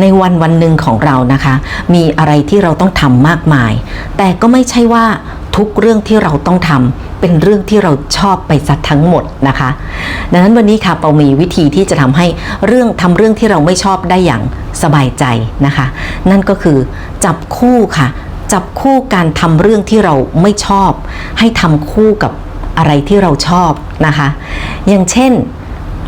ในวันวันหนึ่งของเรานะคะ มีอะไรที่เราต้องทำมากมาย แต่ก็ไม่ใช่ว่าทุกเรื่องที่เราต้องทำเป็นเรื่องที่เราชอบไปซะทั้งหมดนะคะ ดังนั้นวันนี้ค่ะเปามีวิธีที่จะทำให้เรื่องทำเรื่องที่เราไม่ชอบได้อย่างสบายใจนะคะ นั่นก็คือจับคู่ค่ะ จับคู่การทำเรื่องที่เราไม่ชอบ ให้ทำคู่กับอะไรที่เราชอบนะคะ อย่างเช่น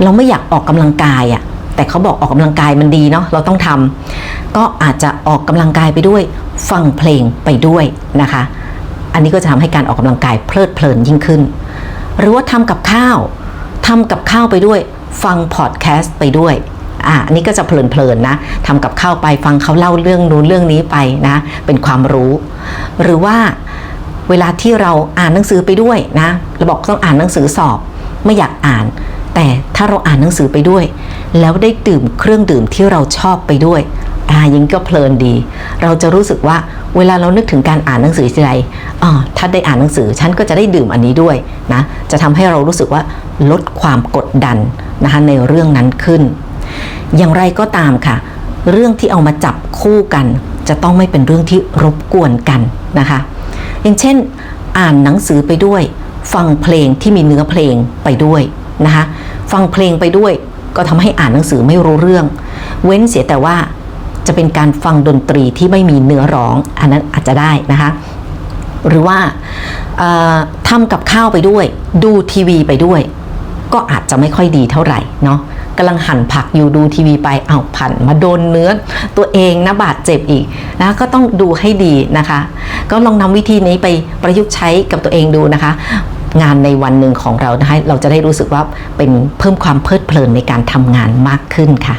เราไม่อยากออกกำลังกายอะ่ะ แต่เขาบอกออกกำลังกายมันดีเนาะเราต้องทำก็อาจจะออกกำลังกายไปด้วย ฟังเพลงไปด้วยนะคะ อันนี้ก็จะทำให้การออกกำลังกายเพลิดเพลินยิ่งขึ้น หรือว่าทำกับข้าวทำกับข้าวไปด้วย ฟังพอดแคสต์ไปด้วยอะอันนี้ก็จะเพลินๆนะทำกับข้าวไปฟังเขาเล่าเรื่องนู้นเรื่องนี้ไปนะเป็นความรู้ หรือว่าเวลาที่เราอ่านหนังสือไปด้วยนะเราบอกต้องอ่านหนังสือสอบ ไม่อยากอ่าน แต่ ถ้าเราอ่านหนังสือไปด้วย แล้วได้ดื่มเครื่องดื่มที่เราชอบไปด้วยอ่ายิ่งก็เพลินดี เราจะรู้สึกว่าเวลาเรานึกถึงการอ่านหนังสือทีไรอ๋อถ้าได้อ่านหนังสือฉันก็จะได้ดื่มอันนี้ด้วยนะจะทำให้เรารู้สึกว่าลดความกดดันนะคะในเรื่องนั้นขึ้น อย่างไรก็ตามค่ะ เรื่องที่เอามาจับคู่กัน จะต้องไม่เป็นเรื่องที่รบกวนกันนะคะ อย่างเช่น อ่านหนังสือไปด้วย ฟังเพลงที่มีเนื้อเพลงไปด้วย นะคะฟังเพลงไปด้วยก็ทำให้อ่านหนังสือไม่รู้เรื่อง เว้นเสียแต่ว่าจะเป็นการฟังดนตรีที่ไม่มีเนื้อร้อง อันนั้นอาจจะได้นะคะ หรือว่าทำกับข้าวไปด้วย ดูทีวีไปด้วย ก็อาจจะไม่ค่อยดีเท่าไหร่เนาะกำลังหั่นผักอยู่ดูทีวีไปเอาผันมาโดนเนื้อตัวเองนะบาดเจ็บอีกนะก็ต้องดูให้ดีนะคะ ก็ลองนำวิธีนี้ไปประยุกต์ใช้กับตัวเองดูนะคะ งานในวันหนึ่งของเรานะคะเราจะได้รู้สึกว่าเป็นเพิ่มความเพลิดเพลินในการทำงานมากขึ้นค่ะ